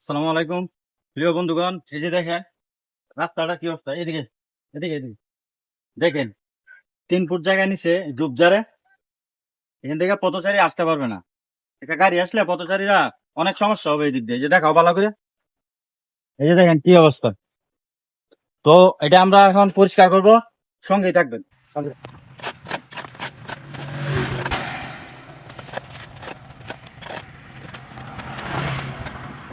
সালাম আলাইকুম। প্রিয় বন্ধুগণ, এই যে দেখেন, রাস্তাটা কি অবস্থা? এদিকে এদিকে এদিকে। দেখেন তিন ফুট জায়গা নিচে ডুবজারে, এখান থেকে পথচারী আসতে পারবে না। একটা গাড়ি আসলে পথচারীরা অনেক সমস্যা হবে এই দিক দিয়ে যে দেখাও ভালো করে। এই যে দেখেন, কি অবস্থা। তো এটা আমরা এখন পরিষ্কার করব। সঙ্গেই থাকবেন।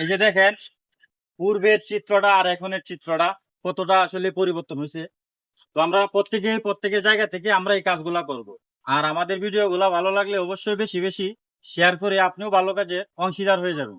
এই যে দেখেন, পূর্বের চিত্রটা আর এখনের চিত্রটা কতটা আসলে পরিবর্তন হয়েছে। তো আমরা প্রত্যেকে প্রত্যেকের জায়গা থেকে আমরা এই কাজগুলা করব। আর আমাদের ভিডিও গুলা ভালো লাগলে অবশ্যই বেশি বেশি শেয়ার করে আপনিও ভালো কাজে অংশীদার হয়ে যাবেন।